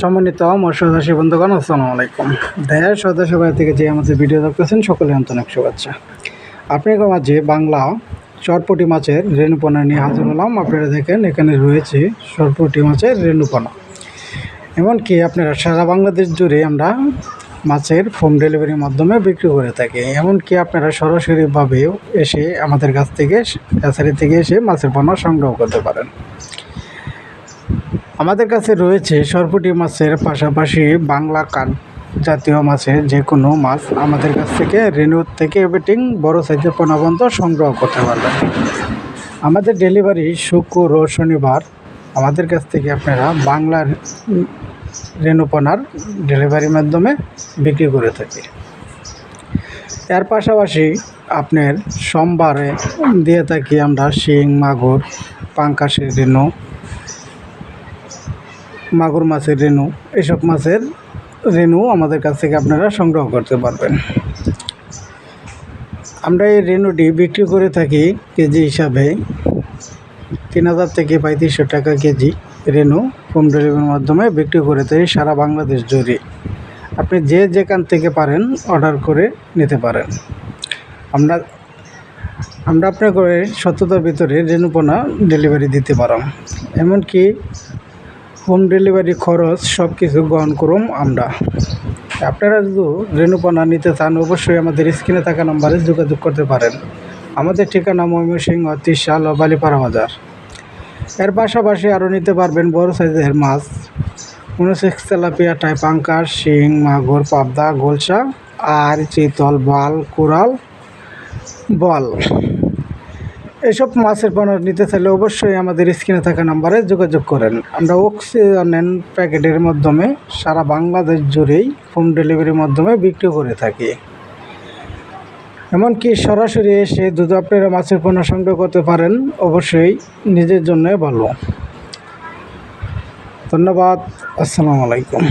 সম্মানিত মৎস্যচাষী বন্ধুগণ, আসসালামু আলাইকুম। দেশ সদস্য ভাই থেকে যে আমাদের ভিডিও দেখতেছেন সকলে আন্তরিক শুভেচ্ছা। আপনাদের মাঝে বাংলা চটপটি মাছের রেণুপনা নিয়ে হাজির হলাম? আপনারা দেখেন, এখানে রয়েছে সরপটি মাছের রেণুপনা। এমনকি আপনারা সারা বাংলাদেশ জুড়ে আমরা মাছের হোম ডেলিভারির মাধ্যমে বিক্রি করে থাকি। এমনকি আপনারা সরাসরিভাবেও এসে আমাদের কাছ থেকে ক্যাসারি থেকে এসে মাছের পোনা সংগ্রহ করতে পারেন। আমাদের কাছে রয়েছে সরপুটি মাছের পাশাপাশি বাংলা কান জাতীয় মাছের যে কোনো মাছ আমাদের কাছ থেকে রেনুর থেকে বেটিং বড় সাইজের পোনা পর্যন্ত সংগ্রহ করতে পারবেন। আমাদের ডেলিভারি শুক্র ও শনিবার। আমাদের কাছ থেকে আপনারা বাংলার রেণুপনার ডেলিভারির মাধ্যমে বিক্রি করে থাকি। এর পাশাপাশি আপনার সোমবারে দিয়ে থাকি আমরা শিং, মাগুর, পাঙ্কাশের রেণু। মাগুর মাছের রেণু, এসব মাছের রেণু আমাদের কাছ থেকে আপনারা সংগ্রহ করতে পারবেন। আমরা এই রেণুটি বিক্রি করে থাকি কেজি হিসাবে তিন হাজার থেকে পঁয়ত্রিশশো টাকা কেজি রেণু হোম ডেলিভারির মাধ্যমে বিক্রি করে থাকি সারা বাংলাদেশ জুড়ে। আপনি যে যেখান থেকে পারেন অর্ডার করে নিতে পারেন। আমরা আমরা আপনাকে সততার ভিতরে রেণুপনা ডেলিভারি দিতে পারো এমনকি হোম ডেলিভারি খরচ সব কিছু গ্রহণ করুম আমরা। আপনারা যদি রেণুপনা নিতে চান, অবশ্যই আমাদের স্ক্রিনে থাকা নম্বরে যোগাযোগ করতে পারেন। আমাদের ঠিকানা ময়মনসিংহ, ত্রিশাল ও বালিপাড়া বাজার। এর পাশাপাশি আরও নিতে পারবেন বড় সাইজের মাছ। উনসিক্স তেলাপিয়া টাই পাঙ্কার শিং, মাগুর, পাবদা গোলসা আর চিতল বাল কোরাল বল। এসব মাছের পণ্য নিতে চাইলে অবশ্যই আমাদের স্ক্রিনে থাকা নাম্বারে যোগাযোগ করেন। আমরা অক্সিজেন প্যাকেটের মাধ্যমে সারা বাংলাদেশ জুড়েই হোম ডেলিভারির মাধ্যমে বিক্রি করে থাকি। এমনকি সরাসরি এসে যদি আপনারা মাছের পণ্য সংগ্রহ করতে পারেন, অবশ্যই নিজের জন্য ভালো। ধন্যবাদ। আসসালামু আলাইকুম।